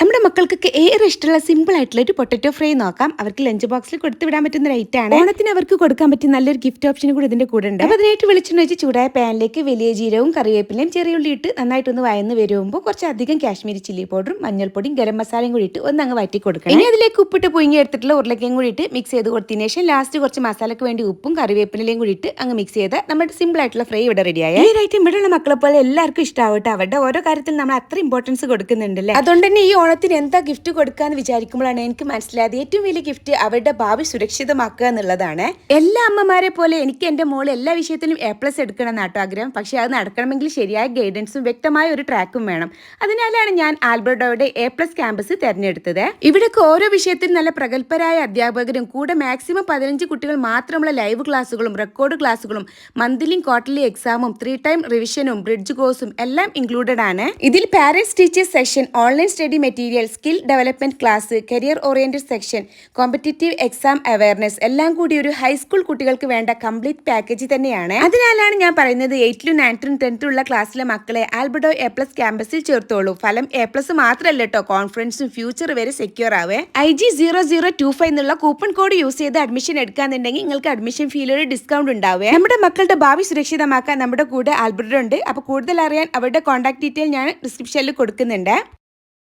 നമ്മുടെ മക്കൾക്കൊക്കെ ഏറെ ഇഷ്ടമുള്ള സിമ്പിൾ ആയിട്ടുള്ള ഒരു പൊട്ടറ്റോ ഫ്രൈ നോക്കാം. അവർക്ക് ലഞ്ച് ബോക്സിൽ കൊടുത്തു വിടാൻ പറ്റുന്ന റേറ്റ് ആണ്. ഓണത്തിന് അവർക്ക് കൊടുക്കാൻ പറ്റിയ നല്ലൊരു ഗിഫ്റ്റ് ഓപ്ഷൻ കൂടി ഇതിന്റെ കൂടെ ഉണ്ട്. അപ്പോൾ അതിനായിട്ട് വെളിച്ചെണ്ണ വെച്ച് ചൂടായ പാനിലേക്ക് വലിയ ജീരവും കറിവേപ്പിലയും ചെറിയ ഉള്ളി ഇട്ട് നന്നായിട്ടൊന്ന് വയന്ന് വരുമ്പോൾ കുറച്ച് അധികം കാശ്മീരി ചില്ലി പൗഡറും മഞ്ഞൾപ്പൊടിയും ഗരം മസാലയും കൂടി ഇട്ട് ഒന്ന് അങ്ങ് വറ്റി കൊടുക്കണം. ഇനി അതിലേക്ക് ഉപ്പിട്ട് പുഴുങ്ങി എടുത്തിട്ടുള്ള ഉരുളക്കയും കൂടി ഇട്ട് മിക്സ് ചെയ്ത് കൊടുത്തതിന് ശേഷം ലാസ്റ്റ് കുറച്ച് മസാലയ്ക്ക് വേണ്ടി ഉപ്പും കറിവേപ്പിലയും കൂടി ഇട്ട് അങ്ങ് മിക്സ് ചെയ്ത് നമ്മുടെ സിമ്പിൾ ആയിട്ടുള്ള ഫ്രൈ ഇവിടെ റെഡിയായി ഈ റൈറ്റ് ഇവിടെയുള്ള മക്കളെ പോലെ എല്ലാവർക്കും ഇഷ്ടമാവട്ടെ അവരുടെ ഓരോ കാര്യത്തിൽ നമ്മൾ അത്ര ഇമ്പോർട്ടൻസ് കൊടുക്കുന്നുണ്ടല്ലേ അതുകൊണ്ട് തന്നെ ഈ ഓണത്തിന് എന്താ ഗിഫ്റ്റ് കൊടുക്കാന്ന് വിചാരിക്കുമ്പോഴാണ് എനിക്ക് മനസ്സിലായത് ഏറ്റവും വലിയ ഗിഫ്റ്റ് അവരുടെ ഭാവി സുരക്ഷിതമാക്കുക എന്നുള്ളതാണ്. എല്ലാ അമ്മമാരെ പോലെ എനിക്ക് എന്റെ മോൾ എല്ലാ വിഷയത്തിലും എ പ്ലസ് എടുക്കണം എന്നാട്ടോ ആഗ്രഹം. പക്ഷേ അത് നടക്കണമെങ്കിൽ ശരിയായ ഗൈഡൻസും വ്യക്തമായ ഒരു ട്രാക്കും വേണം. അതിനാലാണ് ഞാൻ ആൽബർട്ടോയുടെ എ പ്ലസ് ക്യാമ്പസ് തെരഞ്ഞെടുത്തത്. ഇവിടേക്ക് ഓരോ വിഷയത്തിലും നല്ല പ്രഗത്ഭരായ അധ്യാപകരും കൂടെ മാക്സിമം പതിനഞ്ച് കുട്ടികൾ മാത്രമുള്ള ലൈവ് ക്ലാസ്സുകളും റെക്കോർഡ് ക്ലാസ്സുകളും മന്ത്ലിയും ക്വാർട്ടർലി എക്സാമും ത്രീ ടൈം റിവിഷനും ബ്രിഡ്ജ് കോഴ്സും എല്ലാം ഇൻക്ലൂഡഡ് ആണ്. ഇതിൽ parents teachers session online study skill development class career oriented section competitive exam awareness എല്ലാം കൂടി ഒരു ഹൈസ്കൂൾ കുട്ടികൾക്ക് വേണ്ട കംപ്ലീറ്റ് പാക്കേജ് തന്നെയാണ്. അതിനാലാണ് ഞാൻ പറയുന്നത് എയ്റ്റിലും നയൻത്തിലും ടെൻത്തിലും ഉള്ള ക്ലാസ്സിലെ മക്കളെ ആൽബർഡോ എ പ്ലസ് ക്യാമ്പസിൽ ചേർത്തോളൂ. ഫലം എ പ്ലസ് മാത്രമല്ല കേട്ടോ കോൺഫിഡൻസും ഫ്യൂച്ചർ വരെ secure Ave. I G zero zero two five എന്നുള്ള കൂപ്പൺ കോഡ് യൂസ് ചെയ്ത് അഡ്മിഷൻ എടുക്കാന്നുണ്ടെങ്കിൽ നിങ്ങൾക്ക് അഡ്മിഷൻ ഫീൽ ഒരു ഡിസ്കൗണ്ട് ഉണ്ടാവേ. നമ്മുടെ മക്കളുടെ ഭാവി സുരക്ഷിതമാക്കാൻ നമ്മുടെ കൂടെ ആൽബർഡോ ഉണ്ട്. അപ്പോൾ കൂടുതൽ അറിയാൻ അവരുടെ കോൺടാക്ട് ഡീറ്റെയിൽ ഞാൻ ഡിസ്ക്രിപ്ഷനിൽ കൊടുക്കുന്നുണ്ട്.